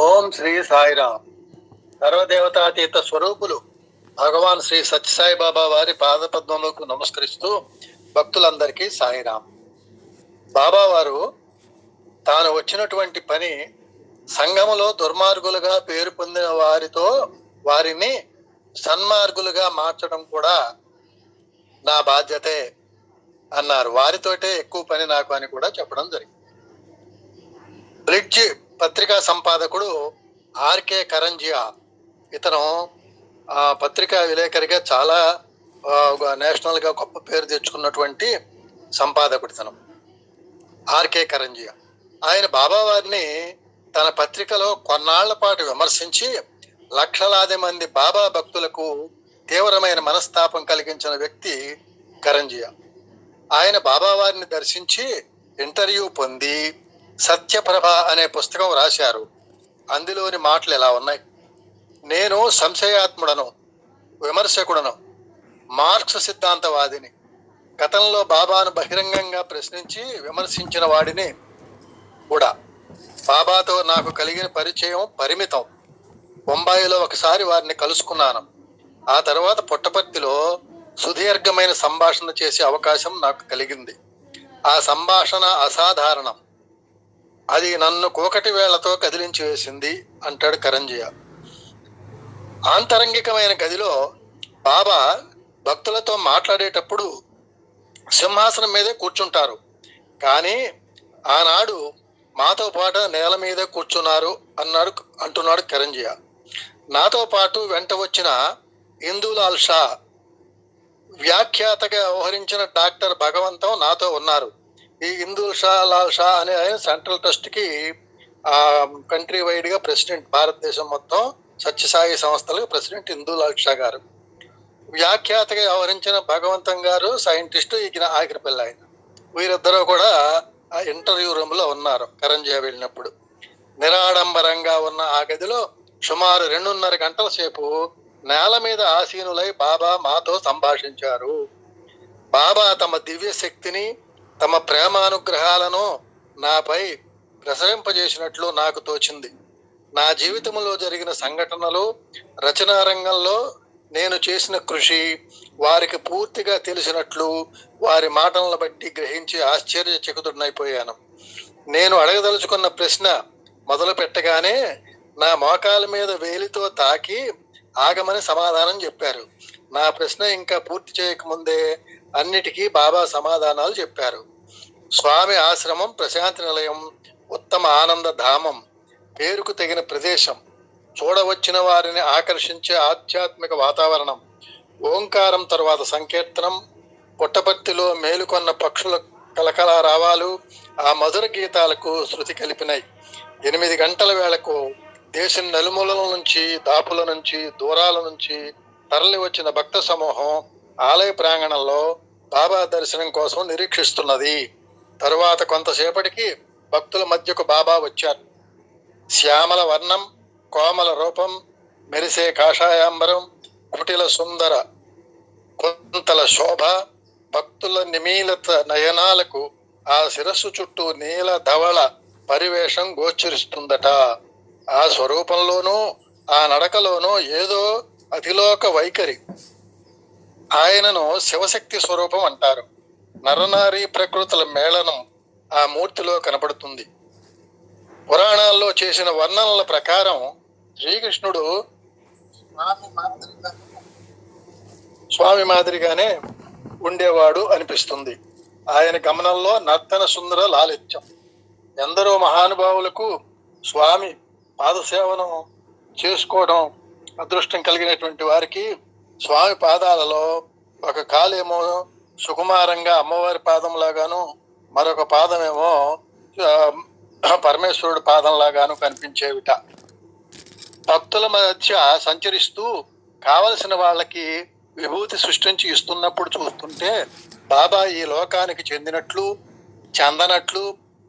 ఓం శ్రీ సాయిరామ్. సర్వదేవతాతీత స్వరూపులు భగవాన్ శ్రీ సత్యసాయి బాబా వారి పాదపద్మములకు నమస్కరిస్తూ భక్తులందరికీ సాయిరామ్. బాబా వారు తాను వచ్చినటువంటి పని సంఘములో దుర్మార్గులుగా పేరు పొందిన వారితో వారిని సన్మార్గులుగా మార్చడం కూడా నా బాధ్యతే అన్నారు. వారితోటే ఎక్కువ పని నాకు అని కూడా చెప్పడం జరిగింది. బ్రిడ్జ్ పత్రికా సంపాదకుడు ఆర్కే కరంజియా. ఇతను ఆ పత్రికా విలేకరిగా చాలా నేషనల్గా గొప్ప పేరు తెచ్చుకున్నటువంటి సంపాదకుడు ఇతను. ఆర్కే కరంజియా. ఆయన బాబావారిని తన పత్రికలో కొన్నాళ్ళ పాటు విమర్శించి లక్షలాది మంది బాబా భక్తులకు తీవ్రమైన మనస్తాపం కలిగించిన వ్యక్తి కరంజియా. ఆయన బాబావారిని దర్శించి ఇంటర్వ్యూ పొంది సత్యప్రభ అనే పుస్తకం రాశారు. అందులోని మాటలు ఎలా ఉన్నాయి? నేను సంశయాత్ముడను విమర్శకుడను మార్క్స్ సిద్ధాంతవాదిని గతంలో బాబాను బహిరంగంగా ప్రశ్నించి విమర్శించిన వాడిని కూడా. బాబాతో నాకు కలిగిన పరిచయం పరిమితం. బొంబాయిలో ఒకసారి వారిని కలుసుకున్నాను. ఆ తర్వాత పుట్టపర్తిలో సుదీర్ఘమైన సంభాషణ చేసే అవకాశం నాకు కలిగింది. ఆ సంభాషణ అసాధారణం. అది నన్ను కోకటి వేళ్ళతో కదిలించి వేసింది అంటాడు కరంజియ. ఆంతరంగికమైన గదిలో బాబా భక్తులతో మాట్లాడేటప్పుడు సింహాసనం మీదే కూర్చుంటారు. కానీ ఆనాడు మాతో పాటు నేల మీదే కూర్చున్నారు అన్నాడు అంటున్నాడు కరంజియ. నాతో పాటు వెంట వచ్చిన ఇందులాల్ షా వ్యాఖ్యాతగా వ్యవహరించిన డాక్టర్ భగవంతం నాతో ఉన్నారు. ఈ ఇందుల్ షా లాల్ షా అనే ఆయన సెంట్రల్ ట్రస్ట్కి ఆ కంట్రీ వైడ్గా ప్రెసిడెంట్ భారతదేశం మొత్తం సత్యసాయి సంస్థలకు ప్రెసిడెంట్ ఇందులాల్ షా గారు. వ్యాఖ్యాతగా వ్యవహరించిన భగవంతం గారు సైంటిస్ట్ ఈగిన పిల్ల ఆయన. వీరిద్దరూ కూడా ఆ ఇంటర్వ్యూ రూమ్లో ఉన్నారు కరంజియా వెళ్ళినప్పుడు. నిరాడంబరంగా ఉన్న ఆ గదిలో సుమారు రెండున్నర గంటల సేపు నేల మీద ఆసీనులై బాబా మాతో సంభాషించారు. బాబా తమ దివ్య శక్తిని తమ ప్రేమానుగ్రహాలను నాపై ప్రసరింపజేసినట్లు నాకు తోచింది. నా జీవితంలో జరిగిన సంఘటనలు రచనా రంగంలో నేను చేసిన కృషి వారికి పూర్తిగా తెలిసినట్లు వారి మాటలను బట్టి గ్రహించి ఆశ్చర్యచకుతుడనైపోయాను. నేను అడగదలుచుకున్న ప్రశ్న మొదలు పెట్టగానే నా మోకాల మీద వేలితో తాకి ఆగమని సమాధానం చెప్పారు. నా ప్రశ్న ఇంకా పూర్తి చేయకముందే అన్నిటికీ బాబా సమాధానాలు చెప్పారు. స్వామి ఆశ్రమం ప్రశాంతి నిలయం ఉత్తమ ఆనంద ధామం పేరుకు తగిన ప్రదేశం చూడవచ్చిన వారిని ఆకర్షించే ఆధ్యాత్మిక వాతావరణం ఓంకారం తర్వాత సంకీర్తనం పుట్టపర్తిలో మేలుకొన్న పక్షుల కలకల రావాలు ఆ మధుర గీతాలకు శృతి కలిపినాయి ఎనిమిది గంటల వేళకు దేశం నలుమూలల నుంచి దాపుల నుంచి దూరాల నుంచి తరలి వచ్చిన భక్త సమూహం ఆలయ ప్రాంగణంలో బాబా దర్శనం కోసం నిరీక్షిస్తున్నది. తరువాత కొంతసేపటికి భక్తుల మధ్యకు బాబా వచ్చారు. శ్యామల వర్ణం కోమల రూపం మెరిసే కాషాయాంబరం కుటిల సుందర కొంతల శోభ భక్తుల నిమీలత నయనాలకు ఆ శిరస్సు చుట్టూ నీల ధవళ పరివేషం గోచరిస్తుందట. ఆ స్వరూపంలోనూ ఆ నడకలోనూ ఏదో అతిలోక వైఖరి. ఆయనను శివశక్తి స్వరూపం అంటారు. నరనారీ ప్రకృతుల మేళనం ఆ మూర్తిలో కనపడుతుంది. పురాణాల్లో చేసిన వర్ణనల ప్రకారం శ్రీకృష్ణుడు స్వామి మాదిరిగా స్వామి మాదిరిగానే ఉండేవాడు అనిపిస్తుంది. ఆయన గమనంలో నర్తన సుందర లాలిత్యం. ఎందరో మహానుభావులకు స్వామి పాదసేవనం చేసుకోవడం అదృష్టం కలిగినటువంటి వారికి స్వామి పాదాలలో ఒక కాలేమో సుకుమారంగా అమ్మవారి పాదంలాగాను మరొక పాదమేమో పరమేశ్వరుడు పాదంలాగాను పాదం లాగాను కనిపించేవిట. భక్తుల మధ్య సంచరిస్తూ కావలసిన వాళ్ళకి విభూతి సృష్టించి ఇస్తున్నప్పుడు చూస్తుంటే బాబా ఈ లోకానికి చెందినట్లు చెందనట్లు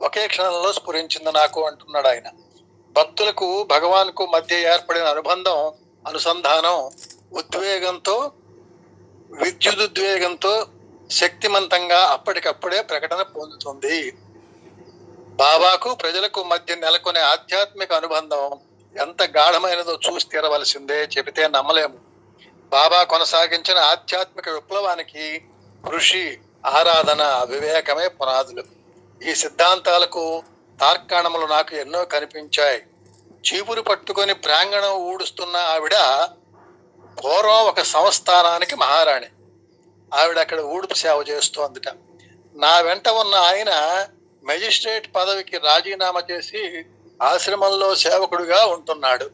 ఒకే క్షణంలో స్ఫురించింది నాకు అంటున్నాడు ఆయన భక్తులకు భగవాన్కు మధ్య ఏర్పడిన అనుబంధం అనుసంధానం ఉద్వేగంతో విద్యుదుద్వేగంతో శక్తిమంతంగా అప్పటికప్పుడే ప్రకటన పొందుతుంది. బాబాకు ప్రజలకు మధ్య నెలకొనే ఆధ్యాత్మిక అనుబంధం ఎంత గాఢమైనదో చూసి తీరవలసిందే చెబితే నమ్మలేము. బాబా కొనసాగించిన ఆధ్యాత్మిక విప్లవానికి కృషి ఆరాధన వివేకమే పునాదులు. ఈ సిద్ధాంతాలకు తార్కాణములు నాకు ఎన్నో కనిపించాయి. చీపురు పట్టుకొని ప్రాంగణం ఊడుస్తున్న ఆవిడ పూర్వం ఒక సంస్థానానికి మహారాణి. ఆవిడ అక్కడ ఊడుపు సేవ చేస్తోందిట. నా వెంట ఉన్న ఆయన మెజిస్ట్రేట్ పదవికి రాజీనామా చేసి ఆశ్రమంలో సేవకుడుగా ఉంటున్నాడు.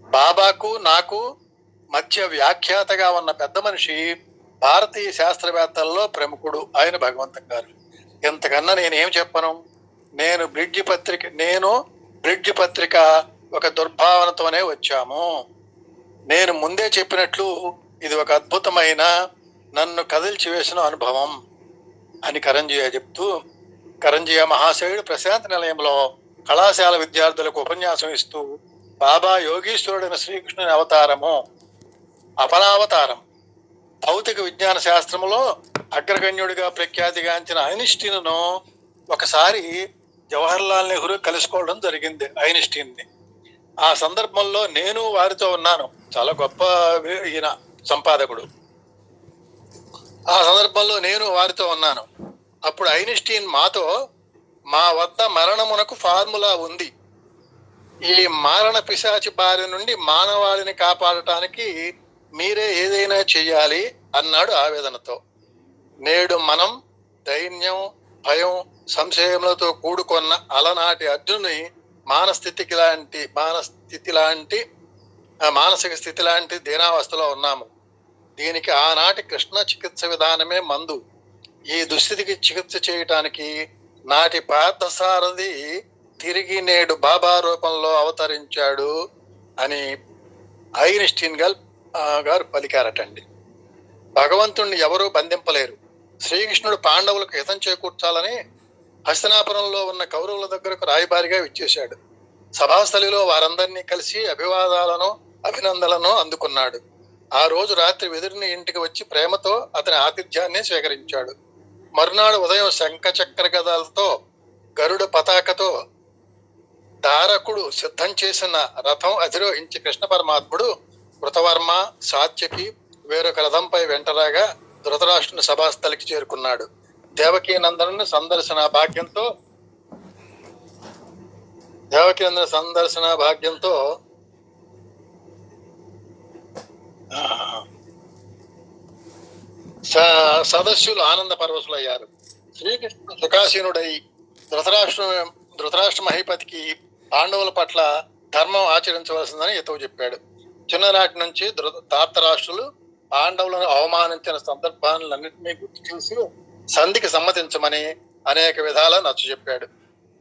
బాబాకు నాకు మధ్య వ్యాఖ్యాతగా ఉన్న పెద్ద మనిషి భారతీయ శాస్త్రవేత్తల్లో ప్రముఖుడు ఆయన భగవంతం గారు. ఇంతకన్నా నేనేం చెప్పను? నేను బ్రిడ్జి పత్రిక నేను బ్రిడ్జి పత్రిక ఒక దుర్భావనతోనే వచ్చాము. నేను ముందే చెప్పినట్లు ఇది ఒక అద్భుతమైన నన్ను కదిల్చి వేసిన అనుభవం అని కరంజీయ చెప్తూ కరంజీయ మహాశయుడు ప్రశాంత నిలయంలో కళాశాల విద్యార్థులకు ఉపన్యాసం ఇస్తూ బాబా యోగీశ్వరుడైన శ్రీకృష్ణుని అవతారము అపరావతారం భౌతిక విజ్ఞాన శాస్త్రములో అగ్రగణ్యుడిగా ప్రఖ్యాతిగాంచిన ఐన్స్టీన్ను ఒకసారి జవహర్లాల్ నెహ్రూ కలుసుకోవడం జరిగింది ఐన్స్టీన్ని. ఆ సందర్భంలో నేను వారితో ఉన్నాను. చాలా గొప్ప ఈయన సంపాదకుడు. ఆ సందర్భంలో నేను వారితో ఉన్నాను. అప్పుడు ఐన్స్టీన్ మాతో మా వద్ద మరణమునకు ఫార్ములా ఉంది. ఈ మారణ పిశాచి బారి నుండి మానవాళిని కాపాడటానికి మీరే ఏదైనా చెయ్యాలి అన్నాడు ఆవేదనతో. నేడు మనం దైన్యం భయం సంశయములతో కూడుకున్న అలనాటి అర్జునుని మానస్థితికి లాంటి మానస్థితి లాంటి మానసిక స్థితి లాంటి దీనావస్థలో ఉన్నాము. దీనికి ఆనాటి కృష్ణ చికిత్స విధానమే మందు. ఈ దుస్థితికి చికిత్స చేయటానికి నాటి పార్థసారథి తిరిగి నేడు బాబా రూపంలో అవతరించాడు అని ఐన్స్టీన్ గల్ గారు పలికారటండి. భగవంతుణ్ణి ఎవరూ బంధింపలేరు. శ్రీకృష్ణుడు పాండవులకు హితం చేకూర్చాలని హస్తనాపురంలో ఉన్న కౌరవుల దగ్గరకు రాయబారిగా విచ్చేశాడు. సభాస్థలిలో వారందరినీ కలిసి అభివాదాలను అభినందనలను అందుకున్నాడు. ఆ రోజు రాత్రి వెదురిని ఇంటికి వచ్చి ప్రేమతో అతని ఆతిథ్యాన్ని స్వీకరించాడు. మరునాడు ఉదయం శంఖ చక్ర గదాలతో గరుడ పతాకతో దారకుడు సిద్ధం చేసిన రథం అధిరోహించి కృష్ణ పరమాత్ముడు కృతవర్మ సాత్యకి వేరొక రథంపై వెంటరాగా ధృతరాష్ట్రుని సభాస్థలికి చేరుకున్నాడు. దేవకీనందన సందర్శన భాగ్యంతో దేవకీనందన సందర్శన భాగ్యంతో సదస్సులు ఆనంద పరవశులయ్యారు శ్రీకృష్ణ సుఖాసీనుడై ధృతరాష్ట్ర ధృతరాష్ట్ర మహిపతికి పాండవుల పట్ల ధర్మం ఆచరించవలసిందని ఇతవు చెప్పాడు. చిన్ననాటి నుంచి ధృత తాతరాష్ట్రులు పాండవులను అవమానించిన సందర్భాలన్నింటినీ గుర్తు చూసి సంధికి సమ్మతించమని అనేక విధాల నచ్చ చెప్పాడు.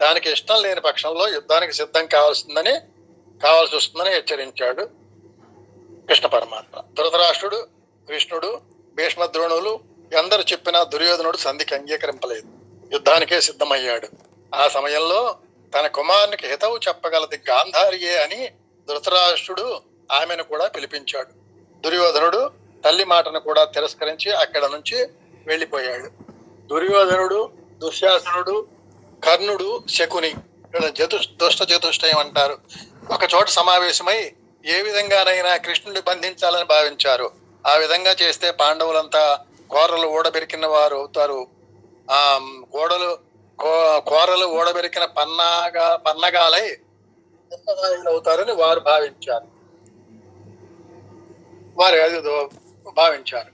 దానికి ఇష్టం లేని పక్షంలో యుద్ధానికి సిద్ధం కావాల్సిందని కావాల్సి వస్తుందని హెచ్చరించాడు కృష్ణ పరమాత్మ. ధృతరాష్ట్రుడు కృష్ణుడు భీష్మద్రోణులు ఎందరు చెప్పినా దుర్యోధనుడు సంధికి అంగీకరింపలేదు. యుద్ధానికే సిద్ధమయ్యాడు. ఆ సమయంలో తన కుమారునికి హితవు చెప్పగలది గాంధారియే అని ధృతరాష్ట్రుడు ఆమెను కూడా పిలిపించాడు. దుర్యోధనుడు తల్లి మాటను కూడా తిరస్కరించి అక్కడ నుంచి వెళ్ళిపోయాడు. దుర్యోధనుడు దుశ్శాసనుడు కర్ణుడు శకుని. ఇక్కడ జతు దుష్ట చతుష్టయం అంటారు. ఒక చోట సమావేశమై ఏ విధంగానైనా కృష్ణుడిని బంధించాలని భావించారు. ఆ విధంగా చేస్తే పాండవులంతా కోరలు ఓడబెరికిన వారు అవుతారు. ఆ గోడలు కో- కోరలు ఓడబెరికిన పన్నాగా పన్నగాలై అవుతారని వారు భావించారు. వారు అది భావించారు.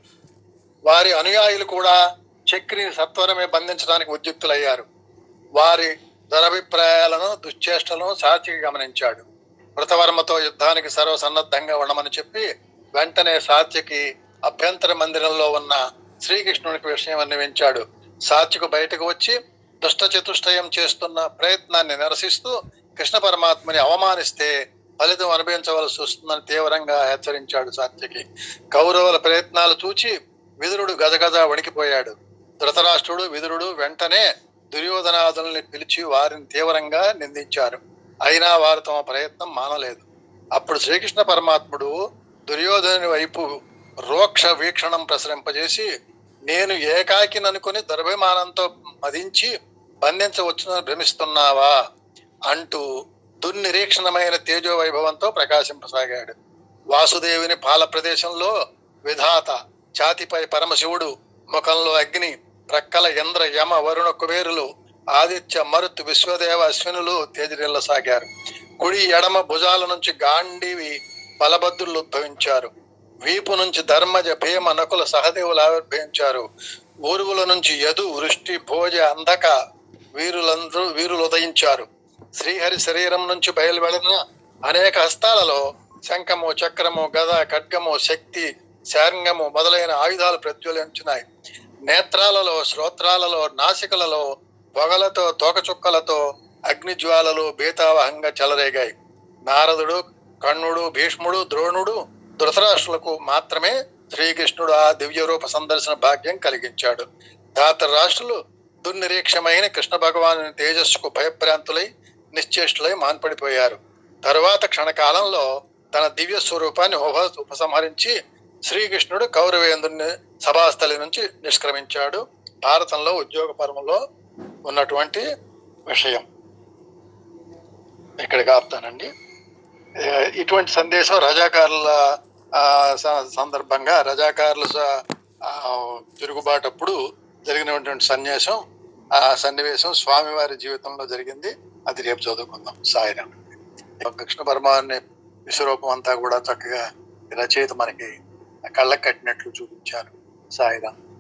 వారి అనుయాయులు కూడా చక్రిని సత్వరమే బంధించడానికి ఉద్యుక్తులయ్యారు. వారి దురభిప్రాయాలను దుశ్చేష్టలను సాత్వికి గమనించాడు. కృతవర్మతో యుద్ధానికి సర్వసన్నద్ధంగా ఉండమని చెప్పి వెంటనే సాత్యకి అభ్యంతర మందిరంలో ఉన్న శ్రీకృష్ణునికి విషయం అన్వయించాడు సాత్యకు బయటకు వచ్చి దుష్ట చతుష్టయం చేస్తున్న ప్రయత్నాన్ని నిరసిస్తూ కృష్ణ పరమాత్మని అవమానిస్తే ఫలితం అనుభవించవలసి వస్తుందని తీవ్రంగా హెచ్చరించాడు సాత్యకి కౌరవుల ప్రయత్నాలు చూచి విదురుడు గజగజ వణికిపోయాడు. ధృతరాష్ట్రుడు విదురుడు వెంటనే దుర్యోధనాదుల్ని పిలిచి వారిని తీవ్రంగా నిందించారు. అయినా వారు తమ ప్రయత్నం మానలేదు. అప్పుడు శ్రీకృష్ణ పరమాత్ముడు దుర్యోధనుని వైపు రోక్ష వీక్షణం ప్రసరింపజేసి నేను ఏకాకిననుకుని దుర్భిమానంతో మదించి బంధించవచ్చునని భ్రమిస్తున్నావా? అంటూ దుర్నిరీక్షణమైన తేజో వైభవంతో ప్రకాశింపసాగాడు. వాసుదేవుని పాల ప్రదేశంలో విధాత ఛాతిపై పరమశివుడు ముఖంలో అగ్ని ప్రక్కల ఇంద్ర యమ వరుణ కుబేరులు ఆదిత్య మరుత్ విశ్వదేవ అశ్వినులు తేజరిల్లసాగారు. కుడి ఎడమ భుజాల నుంచి గాంధీవి బలభద్రులు ఉద్భవించారు. వీపు నుంచి ధర్మజ భీమ నకుల సహదేవులు ఆవిర్భవించారు. ఊరువుల నుంచి యదు వృష్టి భోజ అంధక వీరులందరూ వీరులు ఉదయించారు. శ్రీహరి శరీరం నుంచి బయలువెళ్ళిన అనేక హస్తాలలో శంఖము చక్రము గద ఖడ్గము శక్తి శాంగము మొదలైన ఆయుధాలు ప్రజ్వలించినాయి నేత్రాలలో శ్రోత్రాలలో నాసికలలో పొగలతో తోకచుక్కలతో అగ్నిజ్వాలలు బీతావహంగా చెలరేగాయి. నారదుడు కర్ణుడు భీష్ముడు ద్రోణుడు ధృతరాష్ట్రులకు మాత్రమే శ్రీకృష్ణుడు ఆ దివ్య రూప సందర్శన భాగ్యం కలిగించాడు. ధాత రాష్ట్రులు దుర్నిరీక్షమైన కృష్ణ భగవాను తేజస్సుకు భయభ్రాంతులై నిశ్చేష్టులై మాన్పడిపోయారు. తరువాత క్షణకాలంలో తన దివ్య స్వరూపాన్ని ఉప ఉపసంహరించి శ్రీకృష్ణుడు కౌరవేంద్రుని సభాస్థలి నుంచి నిష్క్రమించాడు. భారతంలో ఉద్యోగ పరమలో ఉన్నటువంటి విషయం. ఇక్కడికి ఆపుతానండి. ఇటువంటి సందేశం రజాకారుల స- సందర్భంగా రజాకారుల తిరుగుబాటప్పుడు జరిగినటువంటి సన్యాసం ఆ సన్నివేశం స్వామివారి జీవితంలో జరిగింది. అది రేపు చదువుకుందాం. సాయిరాం. కృష్ణ పరమాన్ని విశ్వరూపం అంతా కూడా చక్కగా రచయిత మనకి కళ్ళకు కట్టినట్లు చూపించారు సాయిరామ్.